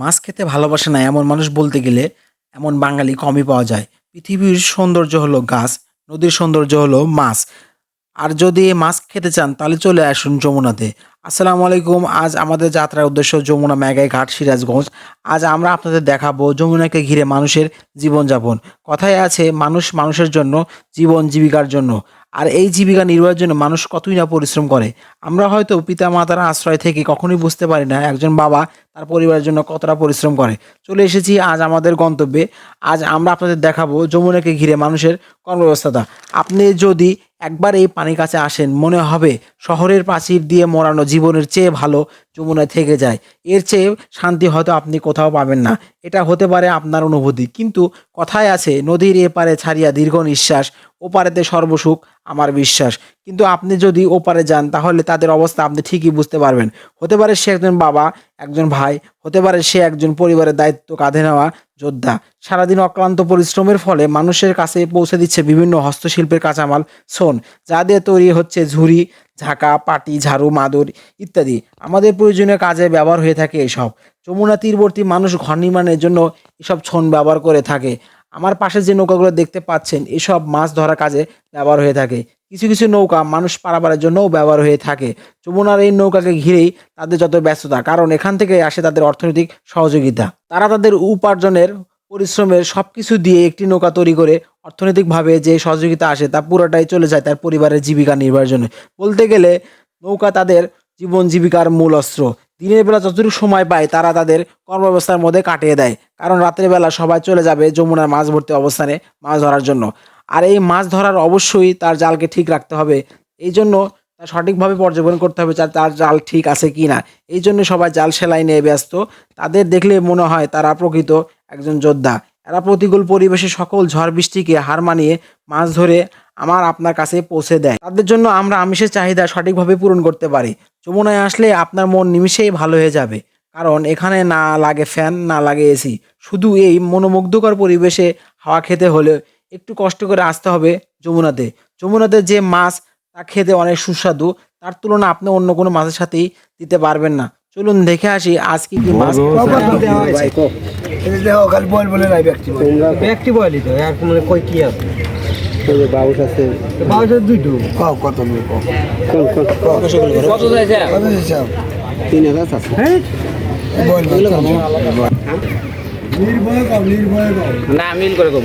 মাছ খেতে ভালোবাসে না এমন মানুষ বলতে গেলে এমন বাঙালি কমই পাওয়া যায়। পৃথিবীর সৌন্দর্য হলো গাছ, নদীর সৌন্দর্য হলো মাছ। আর যদি মাছ খেতে চান, তাহলে চলে আসুন যমুনাতে। আসসালামু আলাইকুম, আজ আমাদের যাত্রার উদ্দেশ্য যমুনা মেঘাই ঘাট, সিরাজগঞ্জ। আজ আমরা আপনাদের দেখাবো যমুনাকে ঘিরে মানুষের জীবনযাপন। কথায় আছে, মানুষ মানুষের জন্য, জীবন জীবিকার জন্য। আর এই জীবিকা নির্বাহের জন্য মানুষ কতই না পরিশ্রম করে? আমরা হয়তো পিতা মাতার আশ্রয় থেকে কখনোই বুঝতে পারি না একজন বাবা তার পরিবারের জন্য কতটা পরিশ্রম করে। চলে এসেছি আজ আমাদের গন্তব্যে। আজ আমরা আপনাদের দেখাবো যমুনাকে ঘিরে মানুষের কর্মব্যবস্থাটা। আপনি যদি একবার এই পানির কাছে আসেন, মনে হবে শহরের প্রাচীর দিয়ে মরানো জীবনের চেয়ে ভালো যমুনায় থেকে যায়। এর চেয়ে শান্তি হয়তো আপনি কোথাও পাবেন না। এটা হতে পারে আপনার অনুভূতি। কিন্তু কথায় আছে, নদীর এপারে ছাড়িয়া দীর্ঘ নিঃশ্বাস, ওপারেতে সর্বসুখ, আমার বিশ্বাস। কিন্তু আপনি যদি ওপারে যান, তাহলে তাদের অবস্থা আপনি ঠিকই বুঝতে পারবেন। হতে পারে সে একজন বাবা, একজন ভাই, হতে পারে সে একজন পরিবারের দায়িত্ব কাঁধে নেওয়া যোদ্ধা। সারাদিন অক্লান্ত পরিশ্রমের ফলে মানুষের কাছে পৌঁছে দিচ্ছে বিভিন্ন হস্তশিল্পের কাঁচামাল, সোন, যা দিয়ে তৈরি হচ্ছে ঝুড়ি, ঝাঁকা, পাটি, ঝাড়ু, মাদুর ইত্যাদি। আমাদের প্রয়োজনীয় কাজে ব্যবহার হয়ে থাকে এসব। যমুনা তীরবর্তী মানুষ ঘর নির্মাণের জন্য এসব ছন ব্যবহার করে থাকে। আমার পাশে যে নৌকাগুলো দেখতে পাচ্ছেন, এসব মাছ ধরার কাজে ব্যবহার হয়ে থাকে। কিছু কিছু নৌকা মানুষ পারাপারের জন্যও ব্যবহার হয়ে থাকে। যমুনার এই নৌকাকে ঘিরেই তাদের যত ব্যস্ততা, কারণ এখান থেকে আসে তাদের অর্থনৈতিক সহযোগিতা। তারা তাদের উপার্জনের, পরিশ্রমের সব কিছু দিয়ে একটি নৌকা তৈরি করে অর্থনৈতিকভাবে যে সহযোগিতা আসে তা পুরোটাই চলে যায় তার পরিবারের জীবিকা নির্বাহের জন্য। বলতে গেলে, নৌকা তাদের জীবন জীবিকার মূল অস্ত্র। দিনের বেলা যতটুকু সময় পায় তারা তাদের কর্মব্যবস্থার মধ্যে কাটিয়ে দেয়, কারণ রাতের বেলা সবাই চলে যাবে যমুনার মাছ ভর্তি অবস্থানে মাছ ধরার জন্য। আর এই মাছ ধরার অবশ্যই তার জালকে ঠিক রাখতে হবে। এই জন্য তার সঠিকভাবে পর্যবেক্ষণ করতে হবে তার জাল ঠিক আছে কি না। এই জন্য সবাই জাল সেলাই নিয়ে ব্যস্ত। তাদের দেখলে মনে হয় তারা প্রকৃত একজন যোদ্ধা। এরা প্রতিকূল পরিবেশে সকল ঝড় বৃষ্টিকে হার মানিয়ে মাছ ধরে আমার আপনার কাছে পৌঁছে দেয়। তাদের জন্য আমরা আমিষের চাহিদা সঠিকভাবে পূরণ করতে পারি। যমুনায় আসলে আপনার মন নিমিষেই ভালো হয়ে যাবে। কারণ এখানে না লাগে ফ্যান, না লাগে এসি। শুধু এই মনোমুগ্ধকর পরিবেশে হাওয়া খেতে হলে একটু কষ্ট করে আসতে হবে যমুনাতে। যমুনাতে যে মাছ তা খেতে অনেক সুস্বাদু তার তুলনা আপনি অন্য কোনো মাছের সাথেই দিতে পারবেন না। চলুন দেখে আসি আজ কি কি? মাছ ব্যক্তি বলি তো মানে কই কি আছে? বাবুস আছে। বাউসের দুইটো। কও কত নেই কও? কোন কোন? কত যাইছে কত হিসাব তিন হাজার আছে হ্যাঁ? বল নির্ভয় কও নির্ভয় কও না মিল করে কম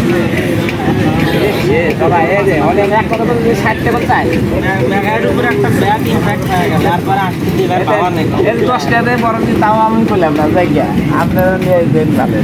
দশ টাকা বরং তাও আমি করলাম না যাই আপনারা নিয়ে দেন তাহলে।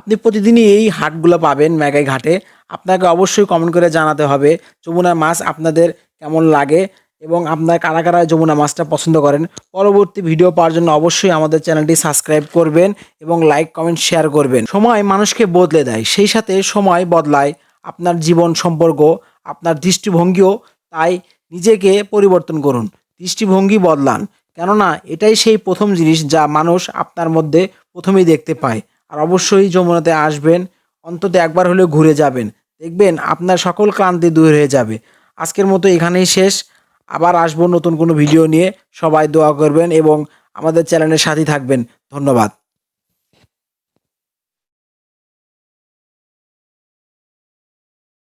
আপনি প্রতিদিনই এই হাটগুলো পাবেন মেঘাই ঘাটে। আপনাকে অবশ্যই কমেন্ট করে জানাতে হবে যমুনা মাছ আপনাদের কেমন লাগে এবং আপনার কারা কারা যমুনা মাছটা পছন্দ করেন। পরবর্তী ভিডিও পাওয়ার জন্য অবশ্যই আমাদের চ্যানেলটি সাবস্ক্রাইব করবেন এবং লাইক কমেন্ট শেয়ার করবেন। সময় মানুষকে বদলে দেয় সেই সাথে সময় বদলায়। আপনার জীবন সম্পর্ক, আপনার দৃষ্টিভঙ্গিও তাই নিজেকে পরিবর্তন করুন। দৃষ্টিভঙ্গি বদলান। কেননা এটাই সেই প্রথম জিনিস যা মানুষ আপনার মধ্যে প্রথমেই দেখতে পায়। আর অবশ্যই যমুনাতে আসবেন, অন্তত একবার হলেও ঘুরে যাবেন। দেখবেন আপনার সকল ক্লান্তি দূর হয়ে যাবে। আজকের মতো এখানেই শেষ। আবার আসব নতুন কোনো ভিডিও নিয়ে। সবাই দোয়া করবেন এবং আমাদের চ্যানেলের সাথে থাকবেন। ধন্যবাদ।